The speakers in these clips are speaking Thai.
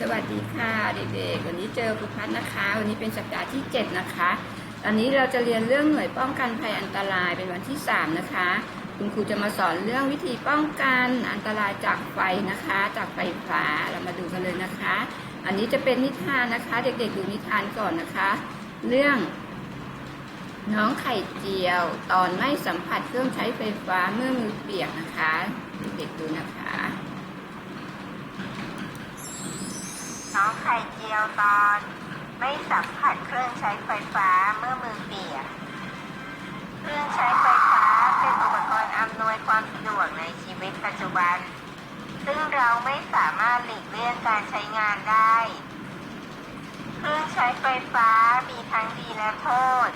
สวัสดีค่ะเด็กๆวันนี้เจอครูพัฒนะคะ วันนี้เป็นสัปดาห์ที่ 7 นะคะตอนนี้เราจะเรียนเรื่องหน่วยป้องกันภัยอันตรายเป็นวันที่ 3 นะคะ คุณครูจะมาสอนเรื่องวิธีป้องกันอันตรายจากไฟนะคะ จากไฟฟ้าเรามาดูกันเลยนะคะ อันนี้จะเป็นนิทานนะคะ เด็กๆดูนิทานก่อนนะคะ เรื่องน้องไข่เจียว ตอนไม่สัมผัสเครื่องใช้ไฟฟ้าเมื่อมือเปียกนะคะ เด็กๆดูนะคะ น้องไข่เจียวตอน ไม่สัมผัสเครื่องใช้ไฟฟ้าเมื่อมือเปียก เครื่องใช้ไฟฟ้าเป็นอุปกรณ์อำนวยความสะดวกในชีวิตปัจจุบัน ซึ่งเราไม่สามารถหลีกเลี่ยงการใช้งานได้ เครื่องใช้ไฟฟ้ามีทั้งดีและโทษ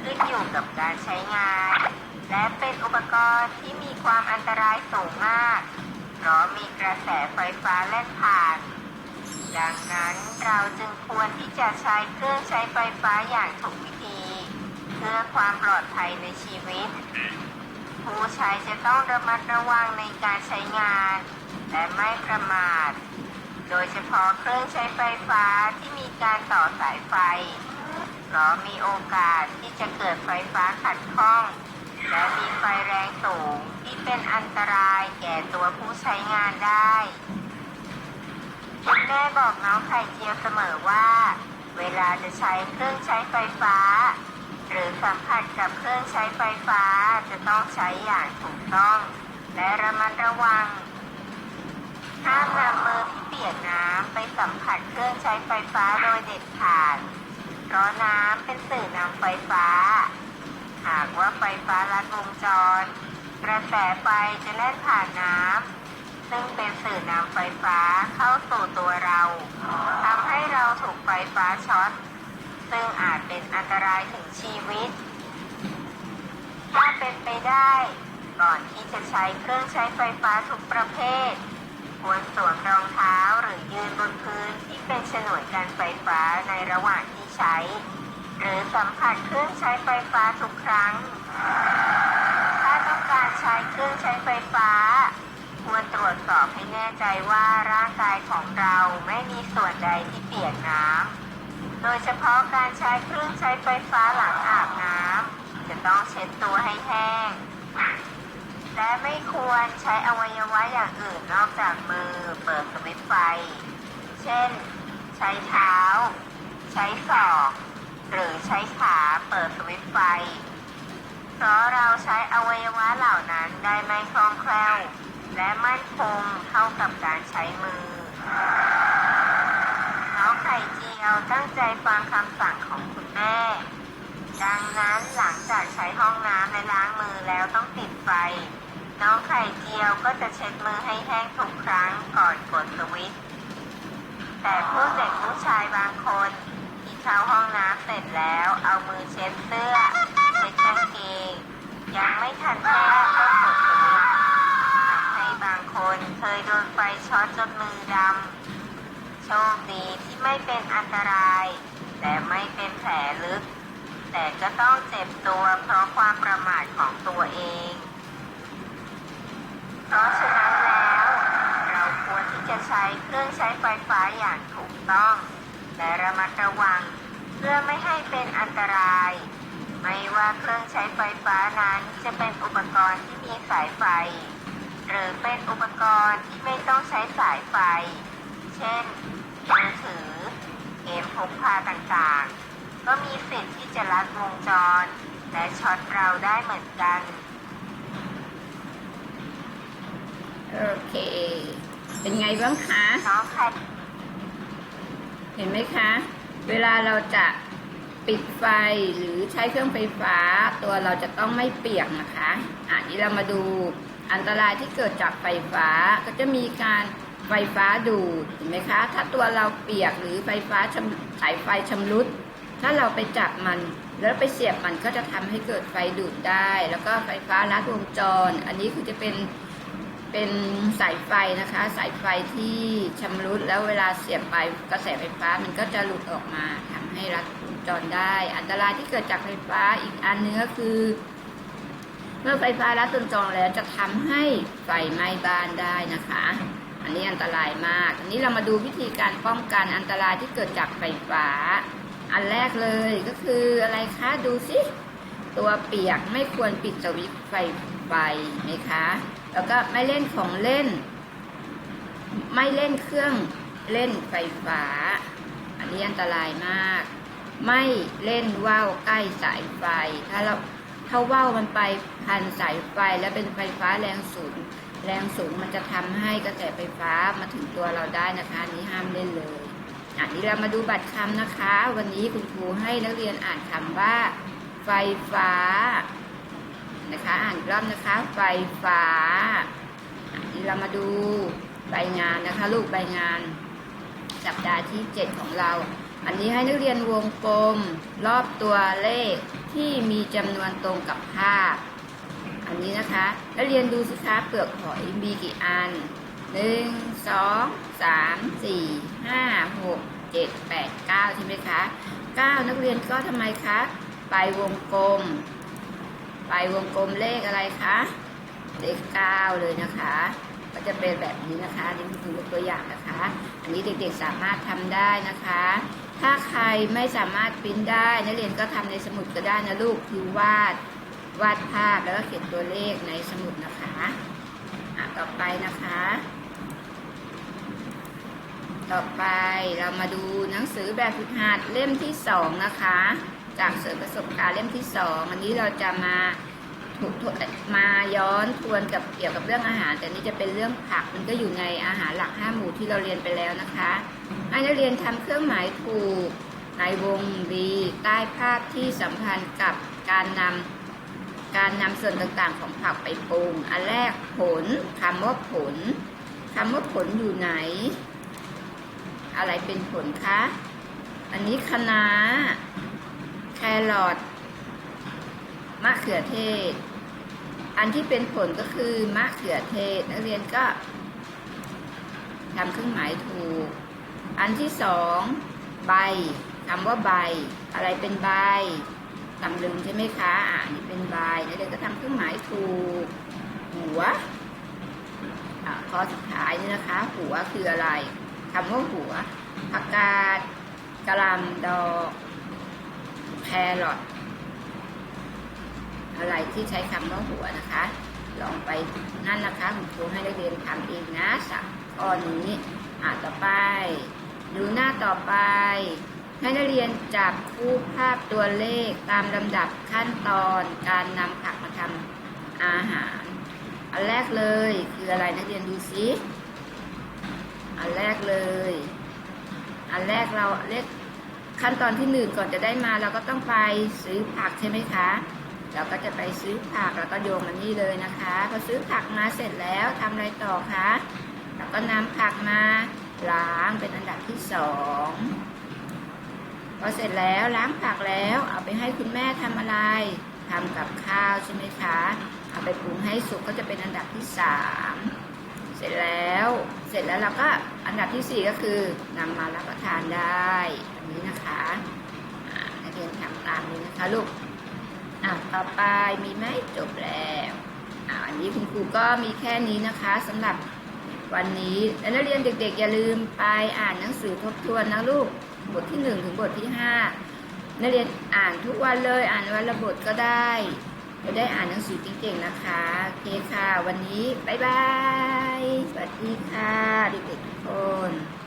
ขึ้นอยู่กับการใช้งาน และเป็นอุปกรณ์ที่มีความอันตรายสูงมากเพราะมีกระแสไฟฟ้าแล่นผ่าน ดังนั้นเราจึงควรที่จะใช้เครื่องใช้ไฟฟ้าอย่างถูกวิธี เพื่อความปลอดภัยในชีวิต ผู้ใช้จะต้องระมัดระวังในการใช้งานและไม่ประมาท โดยเฉพาะเครื่องใช้ไฟฟ้าที่มีการต่อสายไฟเพราะมีโอกาสที่จะเกิดไฟฟ้าขัดข้อง และมีไฟแรงสูงที่เป็นอันตรายแก่ตัวผู้ใช้งานได้ คุณแม่บอกน้องไข่เจียวเสมอว่า เวลาจะใช้เครื่องใช้ไฟฟ้า หรือสัมผัสกับเครื่องใช้ไฟฟ้าจะต้องใช้อย่างถูกต้อง และระมัดระวังห้ามนำมือที่เปียกน้ำไปสัมผัสเครื่องใช้ไฟฟ้าโดยเด็ดขาด เพราะน้ำเป็นสื่อนำไฟฟ้า หากว่าไฟฟ้าลัดวงจร กระแสไฟจะแล่นผ่านน้ำ ซึ่งเป็นสื่อนำไฟฟ้าเข้าสู่ตัวเราทำให้เราถูกไฟฟ้าช็อต ซึ่งอาจเป็นอันตรายถึงชีวิต ถ้าเป็นไปได้ ก่อนที่จะใช้เครื่องใช้ไฟฟ้าทุกประเภท ควรสวมรองเท้าหรือยืนบนพื้นที่เป็นฉนวนกันไฟฟ้าในระหว่างที่ใช้ หรือสัมผัสเครื่องใช้ไฟฟ้าทุกครั้ง ถ้าต้องการใช้เครื่องใช้ไฟฟ้า รตรวจสอบให้แน่ใจว่าร่างกายของเราไม่มีส่วนใดที่เปียกน้ำ โดยเฉพาะการใช้เครื่องใช้ไฟฟ้าหลังอาบน้ำจะต้องเช็ดตัวให้แห้ง และไม่ควรใช้อวัยวะอย่างอื่นนอกจากมือเปิดสวิตไฟ เช่น ใช้เท้า ใช้ศอกหรือใช้ขาเปิดสวิตไฟ เพราะเราใช้อวัยวะเหล่านั้นได้ไม่คล่องแคล่ว และมั่นคงเท่ากับการใช้มือน้องไข่เจียวตั้งใจฟังคำสั่งของคุณแม่ ดังนั้นหลังจากใช้ห้องน้ำและล้างมือแล้วต้องติดไฟ น้องไข่เจียวก็จะเช็ดมือให้แห้งทุกครั้งก่อนกดสวิตช์แต่ผู้เด็กผู้ชายบางคนที่เข้าห้องน้ำเสร็จแล้วเอามือเช็ดเสื้อเช็ดกางเกงยังไม่ทันแช่ก็กดสวิตช์ทำให้บาง คนเคยโดนไฟช็อตจนมือดำ โชคดีที่ไม่เป็นอันตราย แต่ไม่เป็นแผลลึก แต่ก็ต้องเจ็บตัวเพราะความประมาทของตัวเอง เพราะฉะนั้นแล้ว เราควรที่จะใช้เครื่องใช้ไฟฟ้าอย่างถูกต้อง และระมัดระวังเพื่อไม่ให้เป็นอันตราย ไม่ว่าเครื่องใช้ไฟฟ้านั้นจะเป็นอุปกรณ์ที่มีสายไฟ หรือเป็นอุปกรณ์ที่ไม่ต้องใช้สายไฟ เช่นมือถือ เกมพกพาต่างๆ ก็มีสิทธิ์ที่จะลัดวงจร และช็อตเราได้เหมือนกัน โอเค เป็นไงบ้างคะ น้องไข่เห็นไหมคะ เวลาเราจะปิดไฟหรือใช้เครื่องไฟฟ้า ตัวเราจะต้องไม่เปียกนะคะ อะนี้เรามาดู อันตรายที่เกิดจากไฟฟ้าก็จะมีการไฟฟ้าดูดเห็นไหมคะ ถ้าตัวเราเปียกหรือไฟฟ้าสายไฟชำรุด ถ้าเราไปจับมันแล้วไปเสียบมันก็จะทำให้เกิดไฟดูดได้ แล้วก็ไฟฟ้าลัดวงจร อันนี้คือจะเป็นเป็นสายไฟนะคะ สายไฟที่ชำรุดแล้วเวลาเสียบไปกระแสไฟฟ้ามันก็จะหลุดออกมาทำให้รัดวงจรได้ อันตรายที่เกิดจากไฟฟ้าอีกอันนึงก็คือ เมื่อไฟฟ้ารัดวงจรแล้วจะทำให้ไฟไหม้บ้านได้นะคะ อันนี้อันตรายมากอันนี้เรามาดูวิธีการป้องกันอันตรายที่เกิดจากไฟฟ้า อันแรกเลยก็คืออะไรคะดูสิตัวเปียกไม่ควรปิดสวิตช์ไฟไฟไหมคะ แล้วก็ไม่เล่นของเล่น ไม่เล่นเครื่องเล่นไฟฟ้า อันนี้อันตรายมาก ไม่เล่นว่าวใกล้สายไฟ ถ้าเรา ถ้าว่าวมันไปพันสายไฟแล้วเป็นไฟฟ้าแรงสูง แรงสูงมันจะทำให้กระแสไฟฟ้ามาถึงตัวเราได้นะคะนี้ห้ามเล่นเลยอันนี้เรามาดูบัตรคำนะคะ วันนี้คุณครูให้นักเรียนอ่านคำว่า ไฟฟ้า นะคะอ่านรอบนะคะ ไฟฟ้าอันนี้เรามาดูใบงานนะคะ ลูกใบงานสัปดาห์ที่ 7 ของเรา อันนี้ให้นักเรียนวงกลมรอบตัวเลข ที่มีจำนวนตรงกับภาพ อันนี้นะคะนักเรียนดูสิคะเปลือกหอยมีกี่อันหนึ่งสองสามสี่ห้าหกเจ็ดแปดเก้าใช่ไหมคะเก้านักเรียนก็ทำไมคะ ไปวงกลม ไปวงกลมเลขอะไรคะเลขเก้าเลยนะคะ ก็จะเป็นแบบนี้นะคะนี่คือตัวอย่างนะคะ อันนี้เด็กๆสามารถทำได้นะคะ ถ้าใครไม่สามารถปริ้นได้ นักเรียนก็ทำในสมุดก็ได้นะลูกคือวาดวาดภาพแล้วก็เขียนตัวเลขในสมุดนะคะอะต่อไปนะคะ ต่อไปเรามาดูหนังสือแบบฝึกหัดเล่มที่สองนะคะ จากเสริมประสบการณ์เล่มที่สองอันนี้เราจะมา ถูกมาย้อนทวนกับเกี่ยวกับเรื่องอาหาร แต่นี่จะเป็นเรื่องผักมันก็อยู่ในอาหารหลักห้าหมู่ที่เราเรียนไปแล้วนะคะให้นักเรียนทำเครื่องหมายถูกในวงรีใต้ภาพที่สัมพันธ์กับการนำการนำส่วนต่างๆของผักไปปรุง อันแรกผลคำว่าผลคำว่าผลอยู่ไหน อะไรเป็นผลคะ อันนี้คะน้าแครอทมะเขือเทศ อันที่เป็นผลก็คือมะเขือเทศนักเรียนก็ทำเครื่องหมายถูก อันที่สองใบคำว่าใบ อะไรเป็นใบตำลึงใช่ไหมคะอ่านี่เป็นใบนักเรียนก็ทำเครื่องหมายถูก หัวข้อสุดท้ายนี่นะคะ หัวคืออะไรคำว่าหัวผักกาดกะลำดอกแครอท อะไรที่ใช้คำว่าหัวนะคะ ลองไปนั่นนะคะคุณครูให้นักเรียนทำเองนะสักข้อนี้อ่าต่อไป ดูหน้าต่อไปให้นักเรียนจับคู่ภาพตัวเลขตามลำดับขั้นตอนการนำผักมาทำอาหาร อันแรกเลยคืออะไรนักเรียนดูซิอันแรกเลย อันแรกเราเลขขั้นตอนที่หนึ่งก่อนจะได้มาเราก็ต้องไปซื้อผักใช่ไหมคะ เราก็จะไปซื้อผักแล้วก็โยงมันนี่เลยนะคะพอซื้อผักมาเสร็จแล้วทำอะไรต่อคะเราก็นำผักมาล้างเป็นอันดับที่สองพอเสร็จแล้วล้างผักแล้วเอาไปให้คุณแม่ทำอะไรทำกับข้าวใช่ไหมคะ เอาไปปรุงให้สุกก็จะเป็นอันดับที่สามเสร็จแล้ว เสร็จแล้วเราก็อันดับที่สี่ก็คือนำมารับประทานได้อันนี้นะคะนักเรียนทำตามนี้นะคะลูก อะต่อไปมีไหมจบแล้วอ่าอันนี้คุณครูก็มีแค่นี้นะคะสำหรับวันนี้และนักเรียนเด็กๆ อย่าลืมไปอ่านหนังสือทบทวนนะลูกบทที่หนึ่งถึงบทที่ห้านักเรียนอ่านทุกวันเลยอ่านวันละบทก็ได้จะได้อ่านหนังสือเก่งๆนะคะโอเคค่ะ วันนี้ บ๊ายบาย สวัสดีค่ะเด็กๆทุกคน